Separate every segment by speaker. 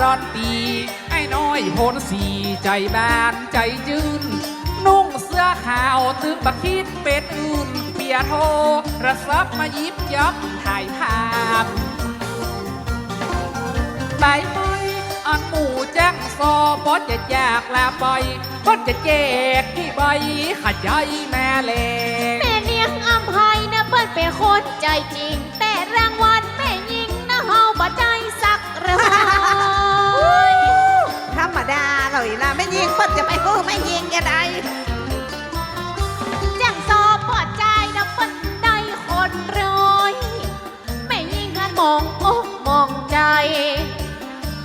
Speaker 1: รอนตีไอ้น้อยโพนสีใจบานใจจืน นุ่งเสื้อขาวตึกบักคิดเป็ดอื่น เปียโทระซับมายิบยับถ่ายภาพใบไม้อันหมูแจ้งซอปอจะแยกลาไปก็จะแจกที่ใบขยายแม่เลง
Speaker 2: แม่เลี้ยงอำไพนะเปิ้นเป็นคนใจจริง แต่รางวัลแม่ยิงนะเฮาบ่ใจสักระ
Speaker 3: รรมดาเลยล่ะไม่ยิงเปิ้นจะไปเออไม่ยิงแกได้
Speaker 2: จังสอบพอใจนะเปิ้นได้คนร้อยแม่ยิงหันมองอกมองใจ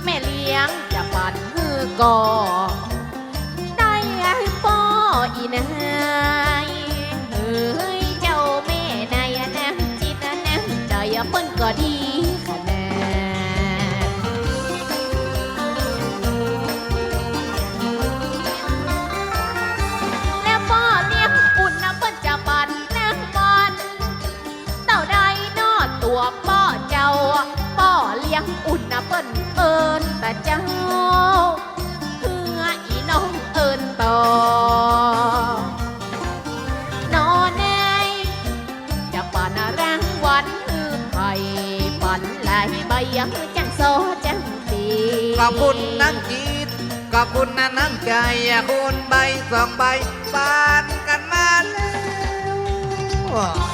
Speaker 2: แม่เลี้ยงจะปั่นมือก่อได้ไอ้ป้ออีนายเฮ้ยเจ้าแม่นายอะจิตอะน้ำใจอะเปิ้นก็ดีข นเอิญแต่เจ้าเพื่ออีน้องเอิญต่อนอนในจะปั่นรางวัลคือไผ่ปั่นหลายใบยังจังโซจังปี
Speaker 4: ขอบคุณนังจีดขอบคุณนะนังใจอะคุณใบสองใบบานกันมาแล้ว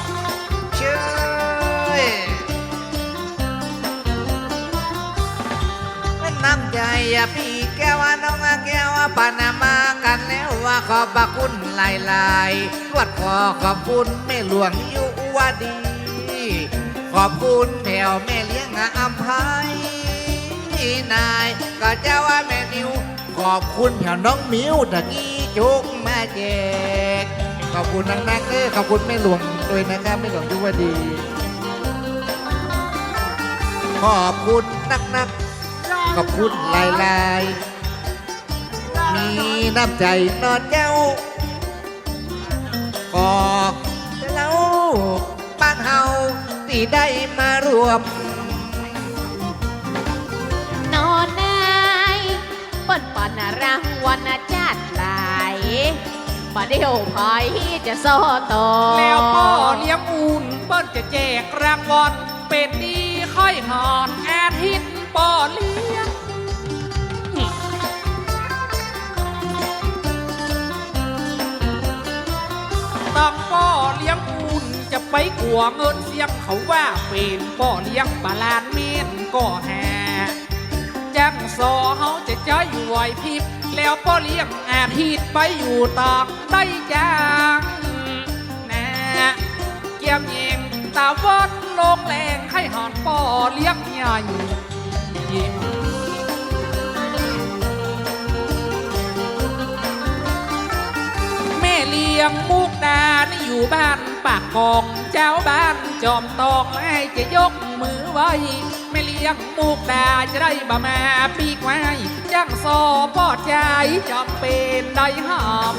Speaker 4: น้ำใจอ่พี่แก้วน้องแก้วปานามากันแล้วว่าขอบคุณหลายหลายๆรวดขอขอบคุณแม่หลวงอยู่วดี ขอบคุณแผ่วแม่เลี้ยงอะอำไพนายก็เจ้าว่าแม่นิว ขอบคุณแถวน้องมิวตะกี้จุกมาแจกขอบคุณนักๆเลยขอบคุณแม่หลวงด้วยนะครับแม่หลวงยุวดี ขอบคุณนักๆ ขอบคุณหลายๆ มีน้ำใจนอนเจ้าก็แล้วบ้านเฮาที่ได้มารวม
Speaker 2: นอนในเปิ้นปั่นรางวัลจัดหลายบ่เดียวไผจะโซต่อ
Speaker 1: แล้วพ่อเลี้ยงอุ่นเปิ้นจะแจกรางวัลเป็นดีค่อยหอนอาทิตย์พ่อเลี้ยงต้อง วเงินเสียงเขาว่าเป็นพ่อเลี้ยงปลาลานเมียนก็แห่จังซอเขาจะใจไหวพิบ แล้วพ่อเลี้ยงอาทิตย์ไปอยู่ตอกได้จังนะเกี่ยมเองตาวัดลงแรงให้หอนพ่อเลี้ยงใหญ่ยิ้มแม่เลี้ยงมุกดานี่อยู่บ้านปากกอง เจ้าบ้านจอมตองให้จะยกมือไว้แม่เลี้ยงมุกดาจะได้บ่มาปีกไว้จังซอปอดใจจำเป็นได้ห้าม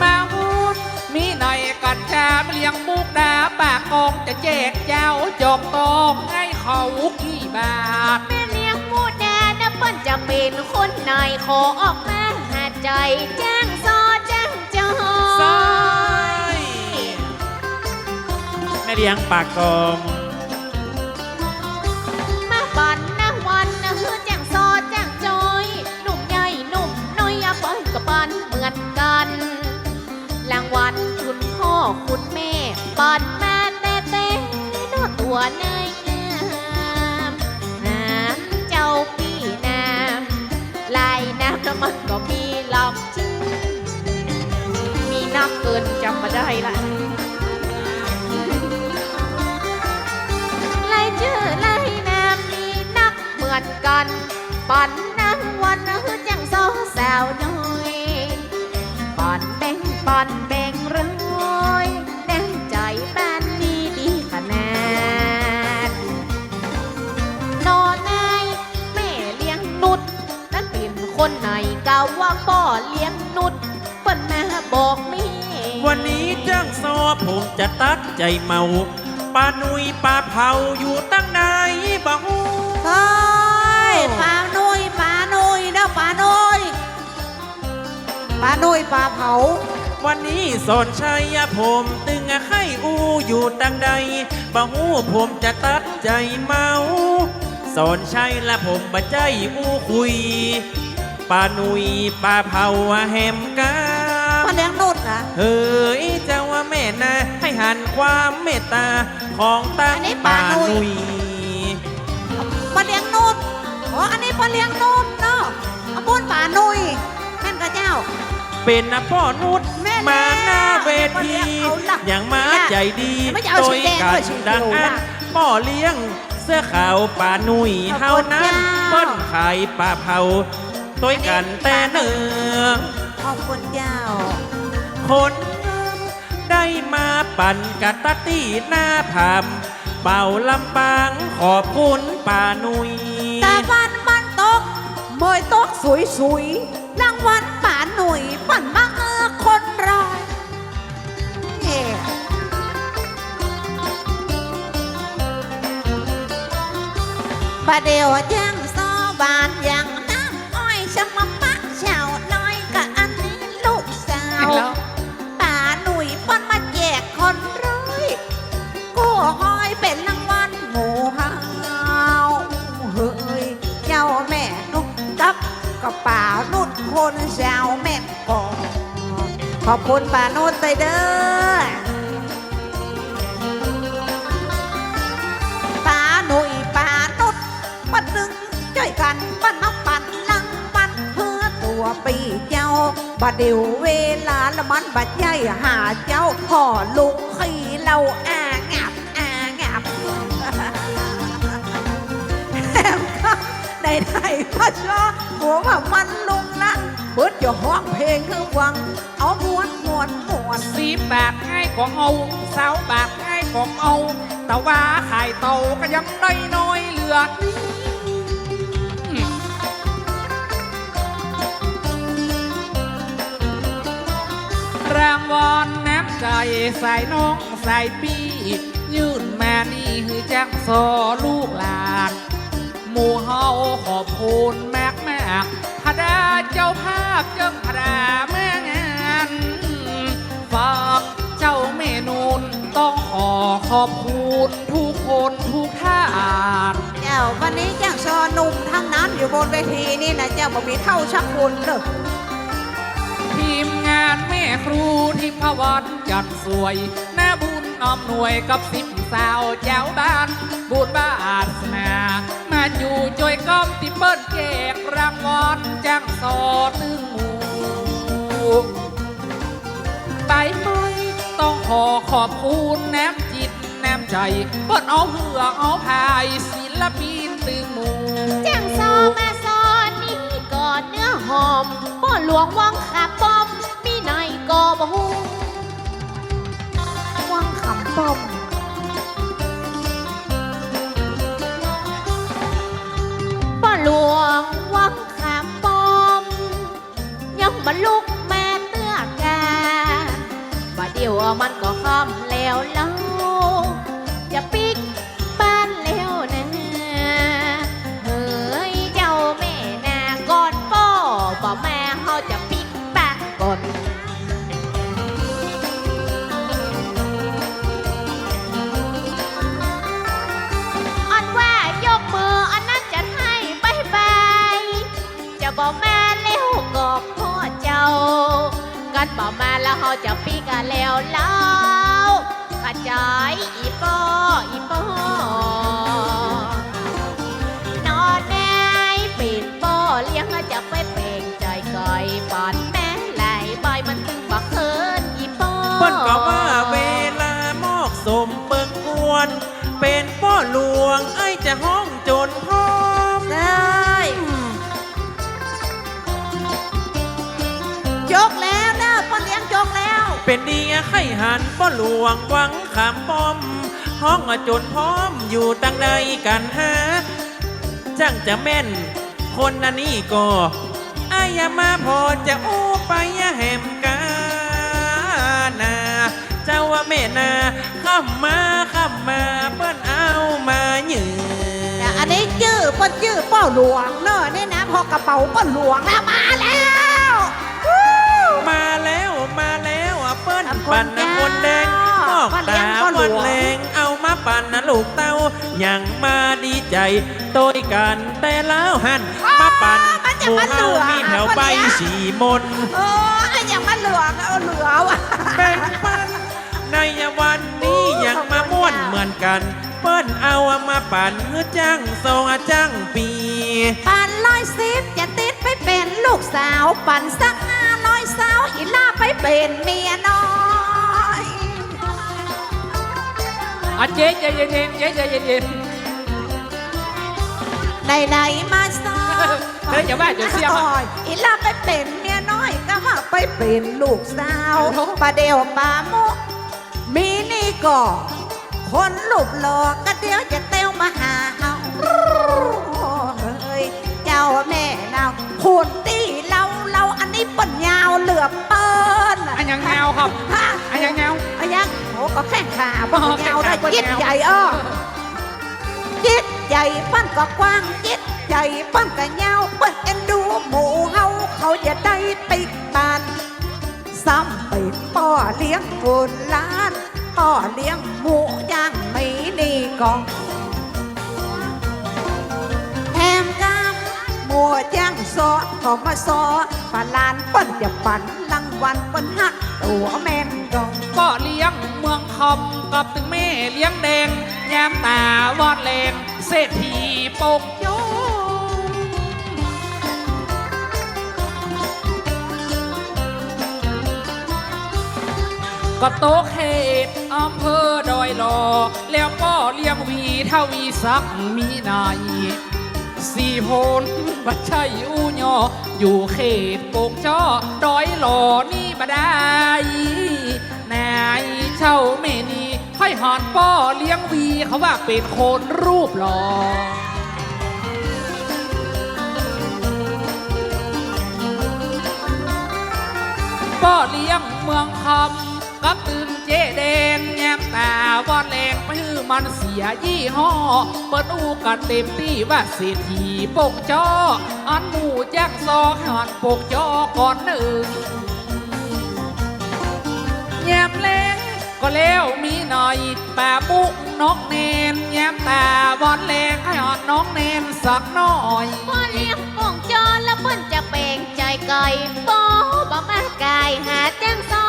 Speaker 1: มาวุดมีหน่อยกันชาแม่เลี้ยงมุกดาปากกองจะแจกเจ้าจอมตองให้เขากี่บาท
Speaker 2: แม่เลี้ยงหมูแดงนะเปิ้นจะเป็นคนไหนขอออกมาหาใจแจ้ง
Speaker 5: เลี้ยงปากกอง
Speaker 2: มาปั่นนะวันนะฮือแจ้งซอแจ้งจอย หนุ่มใหญ่หนุ่มน้อยอะปิ้นกับปันเหมือนกันรางวัลคุณพ่อคุณแม่ปันมาเต้เต้นอตัวนายงามน้ำเจ้าพี่น้ำลายน้ำน้ำมันก็มีลำจืดมีน้ำเกินจำมาได้ละ นักเหมือนกันปันนังวันนะคือจังโซสาวน้อยปันแบ่งปันแบ่งร้อยแบ่งใจบ้านนี้ดีขนาดนอนในแม่เลี้ยงนุดนั้นเป็นคนไหนกาว่าพ่อเลี้ยงนุดเปิ้นมาบอกม่
Speaker 5: วันนี้จ้างซอผมจะตัดใจเมาป้านุยป้าเผาอยู่ตั้งไหนบ่ฮู้
Speaker 3: โธปลาเผา
Speaker 5: วันนี้สอนชัยผมตึงไข่อูอยู่ตังใดบ่หูผมจะตัดใจเมาสอนชัยและผมบ่ใจอูคุยป้าหนุยป้าเผาแหมกา
Speaker 3: พ่อเลี้ยงนุดนะ
Speaker 5: เฮ้ยเจ้าว่าแม่นาให้หันความเมตตาของตั้ง
Speaker 3: อันนี้
Speaker 5: ป้า
Speaker 3: ป้า
Speaker 5: ห
Speaker 3: หนุ่
Speaker 5: นุ
Speaker 3: ย
Speaker 5: ย
Speaker 3: พ่อเลี้ยงนุดอ๋ออันนี้พ่อเลี้ยงนุดเนาะ แม่นกับเจ้า
Speaker 5: เป็นนะพ่อนุช
Speaker 3: แม่แล้ว
Speaker 5: มาหน้าเวที
Speaker 3: เอาล่ะ
Speaker 5: อย่างมา
Speaker 3: ไม่ได้
Speaker 5: ใจดี
Speaker 3: ไม่จะเอาสีแดง
Speaker 5: กั
Speaker 3: ด้วยสีเขียว
Speaker 5: ดังอัน
Speaker 3: ล่ะ
Speaker 5: พ่อเลี้ยงเสื้อขาวป่าหนุ่ย
Speaker 3: ขอบ
Speaker 5: เท่า
Speaker 3: คุณ
Speaker 5: นั้น
Speaker 3: เจ้า
Speaker 5: เปิ้นขายป่าเผาตัวกันแต่เนื้อ
Speaker 3: ขอบคุณเจ้า
Speaker 5: คนได้มาปั่นกัตตตี้หน้าผามเป่าลำปางขอบคุณป่าหนุ่ย
Speaker 3: ตะวันมันตกเมยตกสวยสวยๆรางวัลป่า หนุ่ยปั่นมาเออคนรอยเย่ประเดี๋ยวจังซอบานยา ขอบคุณป่านุดใจเด้อป่าหนุ่ยป่านุดปัดดึงช่วยกันปั้นน้ำปั่นลังปันเพื่อตัวปีเจ้าบัดเดียวเวลาละมันบัดใหญ่หาเจ้าพ่อลุงขี่เราอางับอางับแถมก็ได้ได้พ่อชอหัวว่ามันลุงละเบิดอย่าห้องเพลงคือวังเอามว วนมวน
Speaker 1: สีบาทง่ายของเอาสาวบาทง่ายของเอา แต่ว่าขายเตาก็ยังได้น้อยเหลือนี่อืมรางวัลน้ำใจใส่น้องใส่ปียื่นมานี่คือจังสอลูกหลานหมู่เฮาขอบคุณแมกแมกพระดาเจ้าภาพเจ้าพระดา จ้าเมนูนต้องขอขอบคุณทุกคนทุกท่าน
Speaker 3: เจ้าวันนี้จ้างซอหนุ่มทั้งนั้นอยู่บนเวทีนี่นะเจ้าบ่มีเท่าชักคุณเด้อ
Speaker 1: ทีมงานแม่ครูที่พวันจัดสวยหน้าบุญออมหน่วยกับสิบสาวเจ้าบ้าน บุญบ้านสนามาอยู่จอยก้อมที่เปิ้นแจกรางวัลจ้างสอตึงหมู่ไปไหม ต้องขอขอบคุณแนมจิตแนมใจเปิดเอาเหือเอาพายศิลปินตึงหมู่
Speaker 2: แจ้งซอมาซอนี่ก่อนเนื้อหอมพ่อหลวงวังขาปอมมีหนก็บ่ฮู้
Speaker 3: วังขำป้อม
Speaker 2: มันก็ค่ำแล้วเล่าจะปิกบ้านแล้วนะเฮ้ยเจ้าแม่นาก่อนป้อบ่แม่เขาจะปิกบ้านก่อนอันว่ายกมืออันนั้นจะให้บายบายจะบอกแม่แล้วก็พ่อเจ้ากันบอกมาแล้วเขาจะป แล้วเล่ากระจายอีปออีปอนอนแน่ปิดปอเลี้ยงจะไปเป่งใจก่อยปอนแม่ไหลใบมันตึงบักเคินอีปอ
Speaker 5: เปิ้นก็ว่าเวลามอกสมเปิงกวน เป็นพ่อหลวงไอ้จะห้องจรพร้อ
Speaker 3: เป็
Speaker 5: นดีไข่หันพ่อหลวงหวังขามป้อม ห้องจนพร้อมอยู่ตั้งใดกันฮะจังจะแม่น คนนันนี่ก็อายามาพอจะอู้ไปแหมกานาเจ้าว่าแม่นาข้ามมาข้ามมาเปิ้นเอามาหยื่อั
Speaker 3: นนี้ชื่อเปิ้นชื่อป้อหลวงเนอะนี่นะพอกระเป๋าป้อหลวงแล้วมาแล้ว
Speaker 5: ปิ้น
Speaker 3: ขอบคุณ
Speaker 5: ปั่นนะคนแดง
Speaker 3: จ้า
Speaker 5: บอก
Speaker 3: พ่อเลี้ย
Speaker 5: ตาง
Speaker 3: พ่อหลวง
Speaker 5: วันแรงเอามาปั่นนะลูกเต้ายังมาดีใจโตยกันแต่แล้วหันมาปั่น
Speaker 3: มัน
Speaker 5: ห
Speaker 3: จะ
Speaker 5: มู่
Speaker 3: มา
Speaker 5: เฮา
Speaker 3: เหลือ
Speaker 5: มีแถวใบ
Speaker 3: พ่อเลี้ยง
Speaker 5: สีมน
Speaker 3: เออไอ้อย่างมันเหลืองเอาเหลือว่ะ
Speaker 5: แบ่งปันในวันนี้ยังมาม่วนเหมือนกันเปิ้นเอามาปั่นเพื่อจ้างทรงจ้างปี
Speaker 3: ปันร้อยสิบจะติดไปเป็นลูกสาว ปั่นสักห้าร้อยสาวอีล่าไปเป็นเมีย อย
Speaker 1: อะเจ๊ใจเย็นๆเจ๊ใจเย็น
Speaker 3: ไหนไหนๆมาซ้อ
Speaker 1: เฮ้ยอย่าว่าเดี๋ยวเสียมา
Speaker 3: อยอีล่าไปเป็นเมียน้อยก็มาไปเป็นลูกสาว
Speaker 1: โอ้โห
Speaker 3: ปาเดียวปาโมกมีนี่ก็คนลูกหลอกก็เดียวจะเต้วมาหาเฮาเฮ้ยเจ้าแม่นาวคุณตีเราเราอันนี้ปัญญาวเหลือเปิ้น
Speaker 1: ๆอันยังแนวครับ
Speaker 3: ฮะ
Speaker 1: อันยังแนว
Speaker 3: อันยังโอ้ก็แข้งขา
Speaker 1: อ๋
Speaker 3: ปั
Speaker 1: อ
Speaker 3: ญญาวได้
Speaker 1: แข้งขา
Speaker 3: จิต
Speaker 1: ปัญญาว
Speaker 3: ใหญ่อ้อจิตใหญ่ปั้นก็กว้างจิตใหญ่ปั้นก็ยาวเปิ้นเอ็นดูหมูเฮาเขาจะได้ปิกบานซ้ำไปป่อเลี้ยงคนล้านป่อเลี้ยงหมูย่างไม่นี่กองแถมกำหมัวจ้างซอก็มาซอปลาลานเปิ้นจะปั่นลัง วันเปิ้นหักตัวแม่นกอง
Speaker 1: ก็เลี้ยงเมืองคอมกับถึงแม่เลี้ยงแดงแยามตาวอดแรงเศรษฐีปกโยก็โตเขตอำเภอดอยหลอแล้วก็เลี้ยงวีทวีสักมีนาย สี่โพนบัดชัยอูยอ อยู่เขตโปกจ้อดอยหล่อนี่บได้นายเช่าเมนีค่อยหอนป้อเลี้ยงวีเขาว่าเป็นคนรูปหล่อก็เลี้ยงเมืองคำกับตึงเจแดง แตาวอนแรงมือมันเสียยี่ห้อ เปิดอูกันเต็มที่ว่าเศรษฐีปกจอ อันหมู่แจ้งซอหอนปกจอก่อนหนึ่งแย้มแรงก็แล้วมีหน่อยป่าบุกนกเนนแย้มตาวอนแรงให้หอนน้องเนนสักหน่อย
Speaker 2: พ่อเลี้ยงปงจอแล้วเปิ้นจะเป่งใจไก่ปอบ่มาไกายหาแจ้งซอ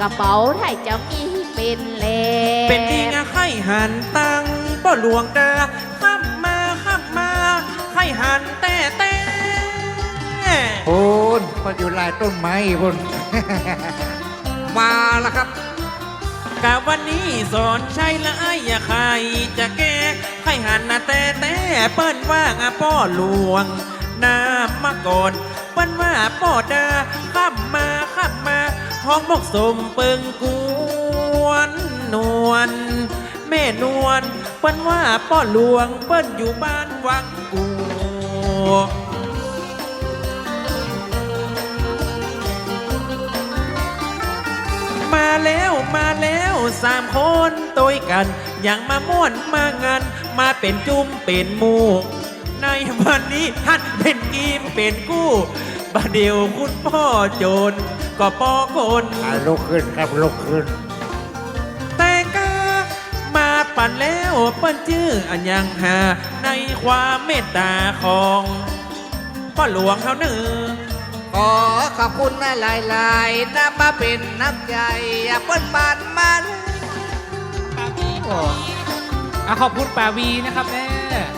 Speaker 2: กระเป๋าไทยจะมีเป็นเล่
Speaker 5: เป็นดีงาไข่หันตังป้อหลวงเดาข้ามมาข้ามมาไข่หันแต่แต่
Speaker 4: พูนมันอยู่ลายต้นไม้พุ่นมาแล้วครับ
Speaker 5: กะวันนี้สอนใช้ละไอ้อย่าใครจะแก้ไข่หันนะแต่แต่เปิ้นว่างะป้อหลวงน้ำมาก่อนเปิ้นว่าป้อดาข้ามมาข้ามมา หองมกสมเปิงกวนนวลแม่นวลเปิ้นว่าป้อหลวงเปิ้นอยู่บ้านวังกูมาแล้วมาแล้วสามคนตัวกัน อย่างมาม่วนมางานมาเป็นจุ้มเป็นหมู ในวันนี้ฮันเป็นกีมเป็นกู้บาเดียวคุณพ่อโจรก็ปอคน
Speaker 4: อ่าลุกขึ้นครับลุกขึ้น
Speaker 5: แต่ก็มาปั่นแล้วเปิ้นชื่ออันยังหา ในความเมตตาของพ่อหลวงเขาหนึ่ง
Speaker 4: ขขอขอบคุณนะหลายๆน้ำมาเป็นน้ำใจเปิ้นบานมาเลย
Speaker 1: ปาวีอะขอบคุณปาวีนะครับแม่อ๋อ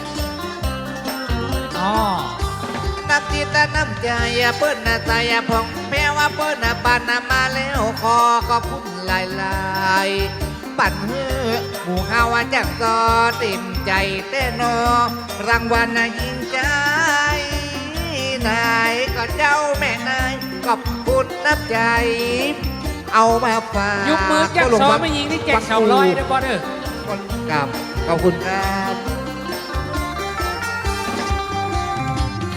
Speaker 4: น้ำจิตและน้ำใจเปิ้นน่ะใจพองแม้ว่าเปิ้นน่ะบานน่ะมาแล้วขอขอบคุณหลายๆปั่นเฮือหมู่เฮาว่าจักซอเต็มใจแต่นอรางวัลน่ะยิ่งใจนายก็เจ้าแม่นายขอบคุณน้ำใจ เอามาฝาก
Speaker 1: ยุบมือแจ็ค
Speaker 4: ก็ลง
Speaker 1: ซอ
Speaker 4: วัด
Speaker 1: ไม่ยิงที่แจ็คเสาลอยได้บอเด้อ
Speaker 4: กับขอบคุณครับ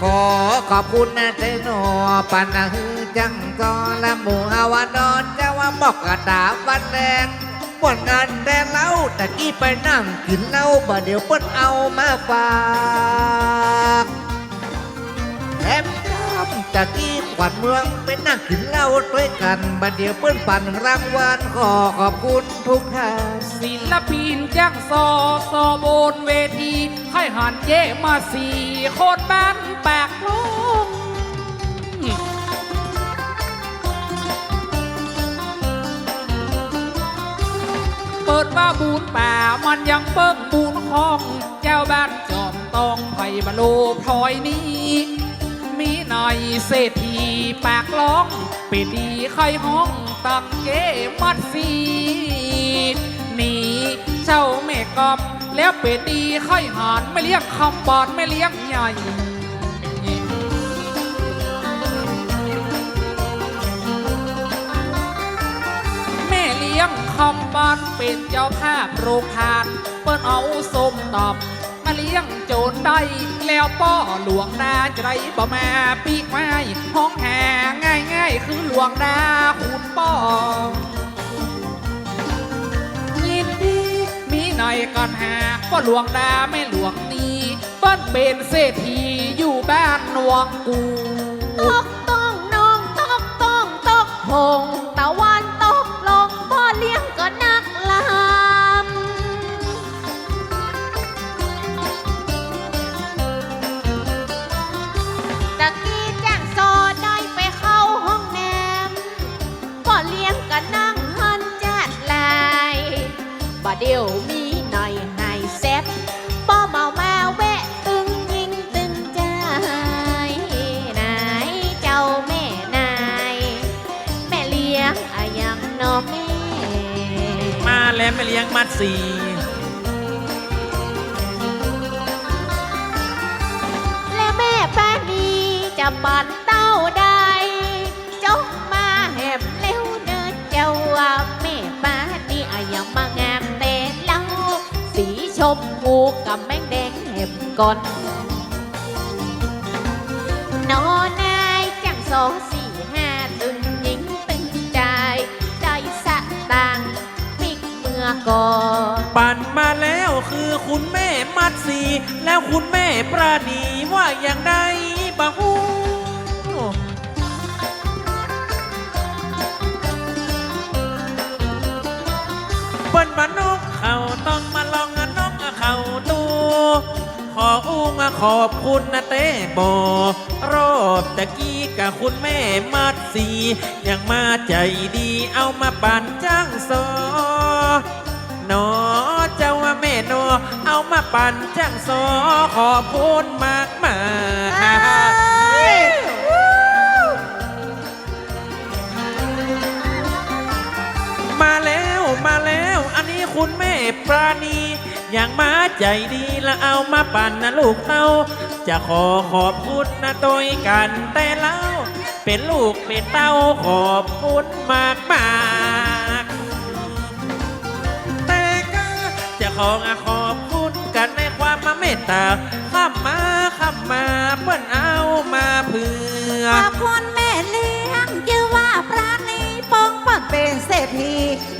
Speaker 4: ขอขอบคุณนะเตโนปันนะฮือจังกอละหมู่อาวานอนจะว่าบอกกระดาวันแดงปวดงานแต่เล่าตะกี้ไปนั่งกินเหล้าบ่เดี๋ยวเปิ้นเอามาฝากแถมครับตะกี้ ขวัญเมืองไปนั่งกินเหล้าด้วยกันบ่เดียวเปิ้นปั่นรางวัลขอขอบคุณทุกท่าน
Speaker 1: ศิลปินแจ้งซอซอบนเวทีให้หันเย่มาสี่คนบ้านแปลกลงเปิดว่าบูนป่ามันยังเปิ้งบูนห้องเจ้าบ้านจอมตองไผ่บะโลพลอยนี้ มีหน่อยเศรษฐีปากร้องเป็ดีใครห้องตังเกมัดสีหนีเจ้าแม่กอบแล้วเป็ดีค่อยหานไม่เลี้ยงคำบอดไม่เลี้ยงใหญ่แม่เลี้ยงคำบานเป็นเจ้าภาพโรงทาน เปิ้นเอาส้มตำมา เลี้ยงโจรได้แล้วป้อหลวงนาจะได้บ่มาปีกไม้ห้องแห่ง่ายง่ายคือหลวงนาคุณป้อยินดีมีหน่อยก่อนหาว่าหลวงดาไม่หลวงนี้เปิ้นเป็นเศรษฐีอยู่บ้านนวงกู
Speaker 2: ตกต้องน้องตกต้องตกหงตะวันตกลงพ่อเลี้ยงก็นักล เดียวมีหน่อยให้แซ่บป้อเมามาแวะตึงยิงตึงใจนายเจ้าแม่นาย แม่เลี้ยงอะยังนอแม่
Speaker 5: มาแล้วไม่เลี้ยงมัดสี
Speaker 2: และแม่ป้านีจะปัน มพูกับแมงแดงแหมก่อนนอนายจังสองสี่ห้าตึงหญิงตึงใจใจสะต่างปิกเมื่อก่อน
Speaker 5: ปั่นมาแล้วคือคุณแม่มัดสีแล้วคุณแม่ปราณีว่าอย่างไรบ้าหูเปิ้นบ้านนอาตูขออู้มาขอบคุณนะเต้บอรอบตะกี้กับคุณแม่มัดสียังมาใจดีเอามาปั่นจ้างซอนอเจ้าว่าแม่นอเอามาปั่นจ้างซอขอบคุณมากมากมาแล้วมาแล้ว อันนี้คุณแม่ปราณี อย่างมาใจดีแล้วเอามาปั่นนะลูกเต้า จะขอขอบคุณนะตัวกันแต่เล่าเป็นลูกเป็นเต้าขอบคุณมากมากๆแต่ก็จะขอขอบคุณกันในความมาเมตตาข้ามมาข้ามมาเปิ้นเอามาเพื่อ
Speaker 3: ขอบคุณแม่เลี้ยงชื่อว่าพระนี้ปองปัดเป็นเศรษฐี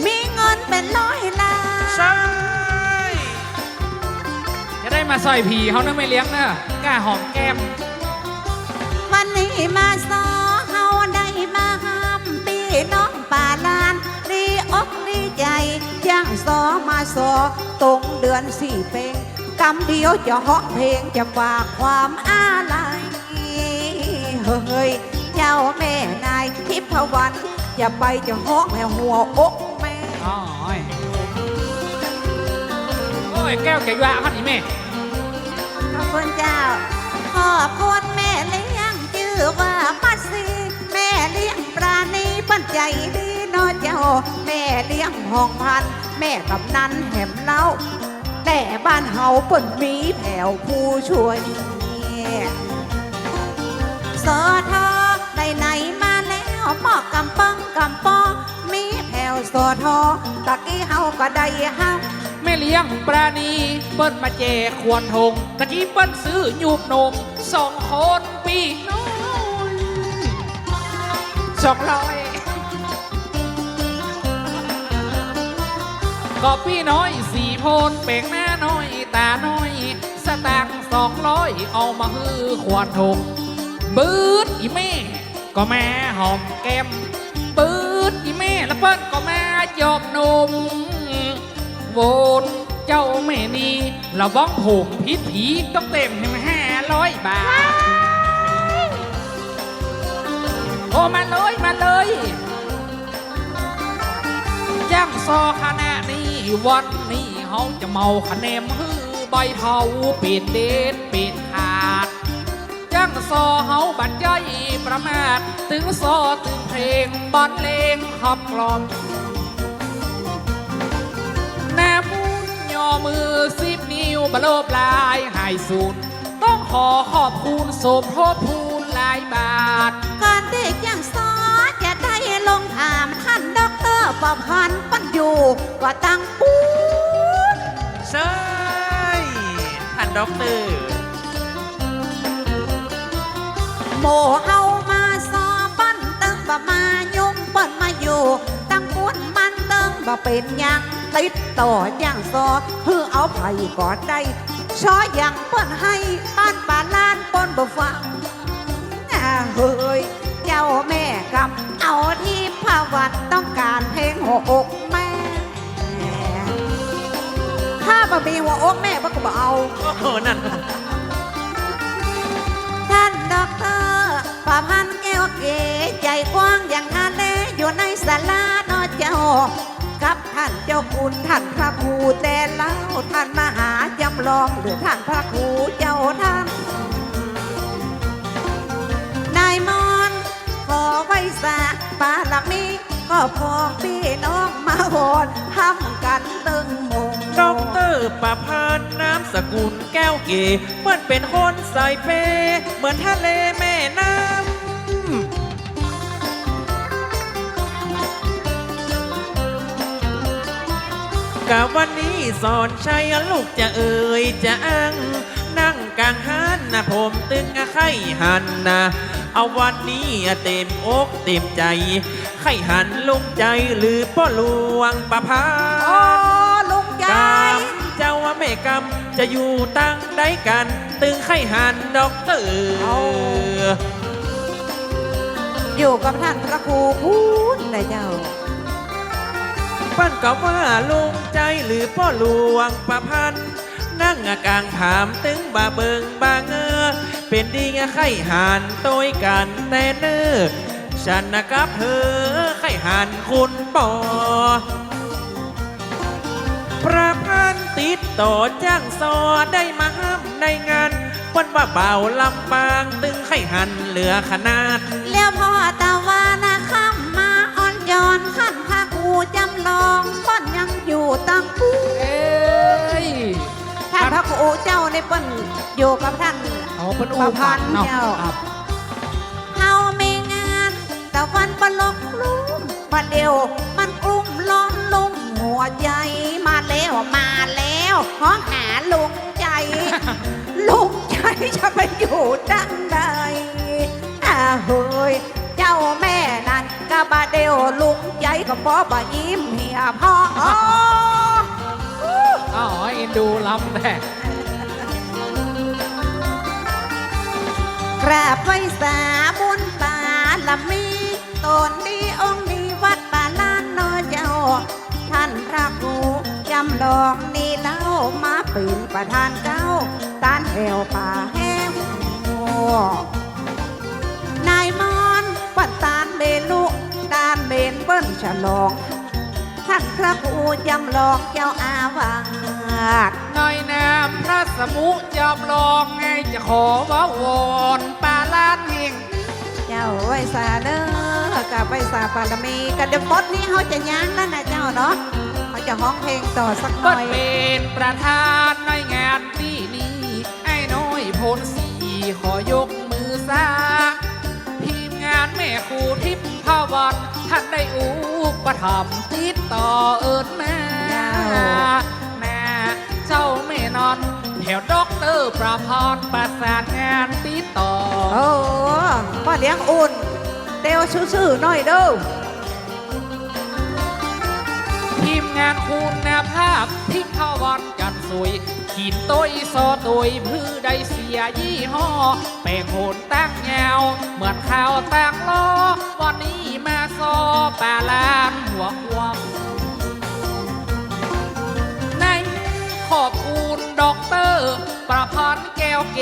Speaker 3: มีเงินเป็นร้อยล้าน
Speaker 5: ใช่
Speaker 1: จะได้ มาซอยผีเขานะไม่เลี้ยงนะกล้าหอมแก้ม
Speaker 3: วันนี้มาซอเฮาได้มาห้ามปีน้องป่าลานดีอกดีใจย่างซอมาซอตรงเดือนสี่เพลงกำเดียวจะเหาะเพลงจะฝากความอาลัยเฮ้ยเจ้าแม่นายทิพวรรณอย่าไปจะฮอกแม่หัวอกแม่
Speaker 1: อ๋อยโอ้ยแก้วแกยวาพันนี่แม่
Speaker 3: ขอบ คุณเจ้า ขอบคุณแม่เลี้ยงชื่อว่ามัดซีแม่เลี้ยงปราณีปันใจดีนอเจ้า แม่เลี้ยงห้องพัน แม่กับนันแหมเล่า แต่บ้านเฮาเปิ่นมีแผ่วผู้ช่วยสอทอไดไหนมาแล้วหมอกกำปังกำปอมีแผ่วสอทอตะกี้เฮาก็ได้เฮา
Speaker 1: ม่เลี้ยงปราณีเปิ้นมาแจควรทงตะกี้เปิ้นซื้อหยูบนมสองคนปีน้อยสองร้อยก็พี่น้อยสี่โพนเป่งหน้าน้อยตาน้อยสตางค์สองร้อยเอามาฮือควรทงบืดอีแม่ก็แม่หอมแก้มบืดอีแม่แล้วเปิ้นก็แม่ยอมนม โวนเจ้าแม่นี่ระวังผมพิษผีต้องเต็มให้มาห้าร้อยบาท โอ้มาเลยมาเลยจ้างซอคณะนี้วันนี้เขาจะเมาคะแนนฮือใบเทาปิดเด็ดปิดขาดจ้างซอเฮาบัดใจยประมาท ถึงซอถึงเพลงบอนเลงขับกล่อม มือสิบนิ้วบะโลบลายหายสูตรต้องขอขอบคุณสมทบพูนหลายบาท
Speaker 3: ก่อนเด็กอย่างซอจะได้ลงถามท่านด็อกเตอร์ประพันธ์ปัญญูก็ตั้งปูน
Speaker 5: ใช่ท่านด็อกเตอร์
Speaker 3: โมเฮามาซอปั้นตึงบ่มายุ่งเปิ้นมาอยู่ ตั้งปุ้นมันตึงบ่เป็นหยัง ติดต่ออย่างซอเพื่อเอาไผ่ก่อนได้ชออย่างเปิ้นให้ป้านป่าลานเปิ้นบ่ฟังอ่าเฮ้ยเจ้าแม่กำเอาที่พาวัดต้องการเพลงหัวอกแม่ ถ้าบ่มีหัวอกแม่บ่ก็บ่เอา
Speaker 5: โอ้โหนั่น
Speaker 3: ท่านด็อกเตอร์ประพันธ์แก้วเก๋ใจกว้างอย่างทะเลอยู่ในศาลานอเจ้ากับ ท่านเจ้าคุณท่านพระครูแต่เล่าท่านมหาจำลองหรือท่านพระครูเจ้าท่านนายมอนขอไว้สาปาลมีก็พอพี่น้องมาวอนทำกันตึงมง
Speaker 5: ด็อกเตอร์ประพันธ์น้ำสกุลแก้วเก๋เปิ้นเป็นคนใส่เป เหมือนทะเลแม่น้ำ กะวันนี้สอนชัยลูกจะเอ่ยจะอ้างนั่งกลางหันนะผมตึงอะไข่หันนะเอาวันนี้อะเต็มอกเต็มใจ ไข่หันลุงใจหรือพ่อหลวงประพันธ์
Speaker 3: โอ้ลุง
Speaker 5: ก
Speaker 3: ยายำ
Speaker 5: เจ้าว่าแม่กำจะอยู่ตั้งได้กัน ตึงไข่หันดอกเตอร์
Speaker 3: อยู่กับท่านพระครูพูนนะเจ้า
Speaker 5: ปั้นก็ว่าลุงใจหรือพ่อหลวงประพันธ์นั่งกลางถามตึงบาเบิงบางเออเป็นดีไข่หันโต้ยกันแต่เนอฉันนะกับเธอไข่หันคุณปอประพันธ์ติดต่อจ้างซอได้มาห้ามในงานวันว่าเบาลำบางตึงไข่หันเหลือขนาด
Speaker 3: เลี้ยวพ่อตะวานะข้ามมาอ่อนย้อนขัน จำลองป้อนยังอยู่ตั้งปู
Speaker 1: เอ้ย
Speaker 3: ท่านพระครูเจ้าในป้นอยู่กับท่าน
Speaker 1: เอาเป็นอู
Speaker 3: พัน
Speaker 1: เจ้า
Speaker 3: เฮาไมีงานตะวันปลกลุ่มมาเดียวมันกลุ่มล้อนลุ่มหัวใจมาแล้วมาแล้วห้อหาลุงใจ ลุงใจจะไปอยู่ดังใดอ่าเฮ้ยเจ้าแม่ กะบาเดียวลุงใจก็บอบายิ้มเหียพ่อ
Speaker 1: อ๋อเอ็นดูลำแท้
Speaker 3: กราบไว้สาบุญตาละมีตนดีองค์ดีวัดป่าลานนอเจ้า ท่านพระครูจำลองนี่เล่ามาเป็นประธานเก้าตานแถวป่าแห้งนายมอน เปิ้นฉลอง ท่านพระครูจำลองเจ้าอาวาส
Speaker 1: ในนามพระสมุจำลองไงจะขอว่าวอนปาลานแห่ง
Speaker 3: เจ้าไว้สาเด้อกับไว้สาปารมีกันเดี๋ยวมดนี้เขาจะย้างแล้วนะเจ้าเนาะเขาจะห้องเพลงต่อสักห
Speaker 1: เปิ
Speaker 3: น่
Speaker 1: ด
Speaker 3: อย
Speaker 1: เป็นประธานในงานที่นี้ ไอ้น้อยพลสีขอยกมือซาทีมงาน แม่ครูทิพย์พาวันท่านได้อุปถัมภ์ติดต่อเอิญแม่แม่เจ้าแม่นอนแถวด็อกเตอร์ประพรประสานงานติดต่อ
Speaker 3: โอ้พ่อเลี้ยงอุ่นเตียวชื่อๆหน่อยเด้อ
Speaker 1: ทีมงานคุณภาพที่พาวันจันทร์สวย ขีดต้อยซอตวยพือได้เสียยี่ห้อแป้งโหนตั้งยาวเหมือนข้าวตั้งล้อวันนี้มาซอปลาลานหัวควมในขอบคุณด็อกเตอร์ ประพันธ์แก้วเก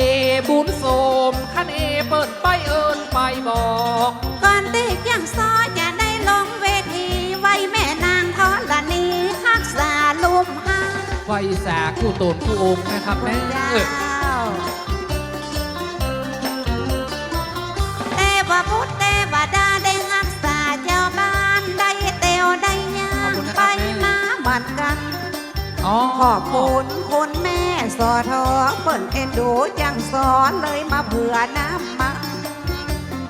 Speaker 1: บุญโสมคันเอเปิดไปเอิญไปบอก
Speaker 3: ก่อนที่ยังซอจะได้ลงเวา
Speaker 1: ไฟสาคู่ตนคู่องค์นะครับแม่
Speaker 3: เจ้า
Speaker 1: เอ้ย
Speaker 3: เทวพุทธเทวดาได้รักษาเจ้าบ้านได้เตียวได้ย่างไปมาบัดกัน
Speaker 1: อ๋อ
Speaker 3: ขอบคุณคุณแม่สอทอเปิ่นเอ็นดูจังสอนเลยมาเผื่อน้ำมา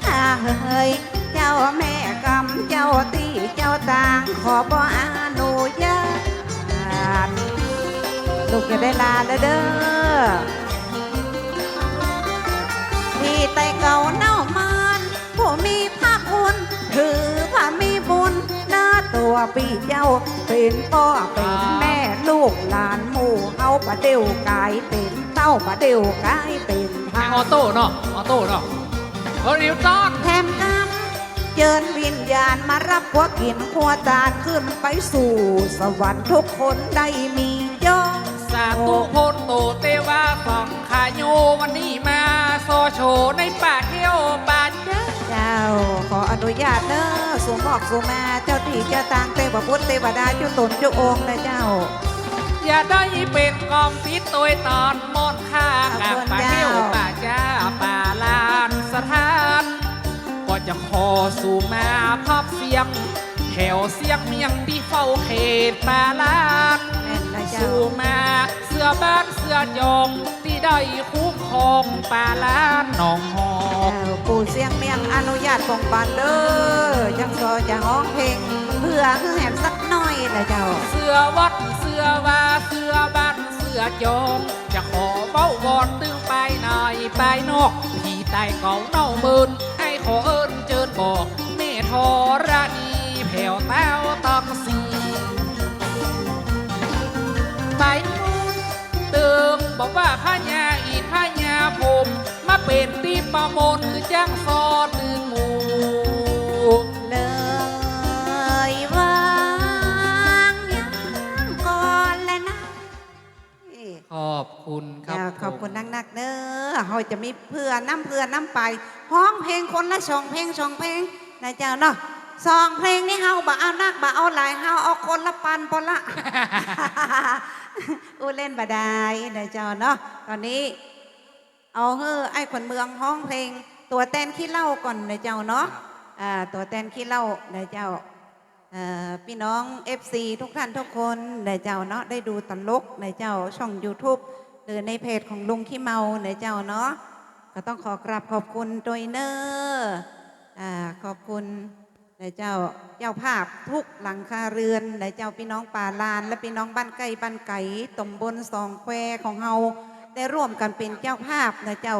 Speaker 3: ถ้าเฮ้ยเจ้าแม่กำเจ้าตีเจ้าต่างขอบ่อนุญาต ลูกจะได้ลาแล้วเด้อที่ไตเก่าเน่ามันผู้มีภาคคุณถือว่ามีบุญหน้าตัวปีเจ้า เป็นพ่อเป็นแม่ลูกหลานหมู่เฮาปะเดียวกายเป็นเต้าปะเดียวกายเป็น
Speaker 1: แม่
Speaker 3: ทาง
Speaker 1: ออโต้เนาะออโต้เนาะโอ้ริวตัน
Speaker 3: แถมกำเจิญวิญญาณมารับหัวกินหัวตาลขึ้นไปสู่ สวรรค์ทุกคนได้มี ยอ
Speaker 1: สาธุพลโตเตวาฝังขายโยวันนี้มาโซโชว์ในป่าเที่ยวป่าเจ้า
Speaker 3: เจ้าขออนุญาตเด้อสูมอกสูมาเจ้าที่เจ้าตางเทวพุทธเทวดาเจ้าตนเจ้าองค์นะเจ้า
Speaker 1: อย่าได้เป็นกอมติดตัวตอนมอนค่ากลางป่าเที่ยวป่าจ้าป่าลานสถาน ก็จะขอสู่มาภาพเสียงแถวเสียงเมียงที่เฝ้าเขตป่าลาน
Speaker 3: แม่นนะเจ้า
Speaker 1: สู่มาเสื้อบ้านเสื้อจองที่ได้คุ้มครองป่าลานหนองหอก
Speaker 3: เจ้าปู่เสียงเมียงอนุญาตของปานเด้อจังซอจะห้องเพลงเพื่อคือแหมสักหน่อยนะเจ้า
Speaker 1: เสื้อวัดเสื้อว่าเสื้อบ้านเสื้อจองจะขอเบ้าวอนตึงไปหน่อยไปนอกพี่ใต้เก่าเน่าเมินให้ขอเอิญเจิญบอกแม่ธรณีแผ่วแต้วตังสี ไปนู่นเติมบอกว่าพญาอีกพญาผม มาเป็นตีประมนจ้างซอตึงหมู
Speaker 3: เลยวางยังก่อนแล้วนะ
Speaker 1: ขอบคุณครับ
Speaker 3: จ้าขอบ
Speaker 1: ผม
Speaker 3: คุณนักๆเด้อเขาจะมีเพื่อน้ำเพื่อน้ำไปห้องเพลงคนละสองเพลงสองเพลงนะเจ้าเนาะสองเพลงนี่เฮาบ่เอานักบ่เอาหลายเฮาเอาคนละปันพอละ อู้เล่นบ่ได้นะเจ้าเนาะตอนนี้ เอาเฮ้อไอ้คนเมืองห้องเพลง ตัวแตนขี้เหล่าก่อนนะเจ้าเนาะอ่าตัวแตนขี้เหล่านะเจ้าเอ่อพี่น้อง FC ทุกท่านทุกคนนะเจ้าเนาะได้ดูตลกนะเจ้าช่อง YouTube หรือในเพจของลุงขี้เมานะเจ้าเนาะก็ต้องขอกราบขอบคุณโดยเนอร์อ่าขอบคุณ นะเจ้าเจ้าภาพทุกหลังคาเรือนนะเจ้าพี่น้องป่าลาน และพี่น้องบ้านไก่บ้านไก่ตำบลสองแควของเฮาได้ร่วมกันเป็นเจ้าภาพนะเจ้า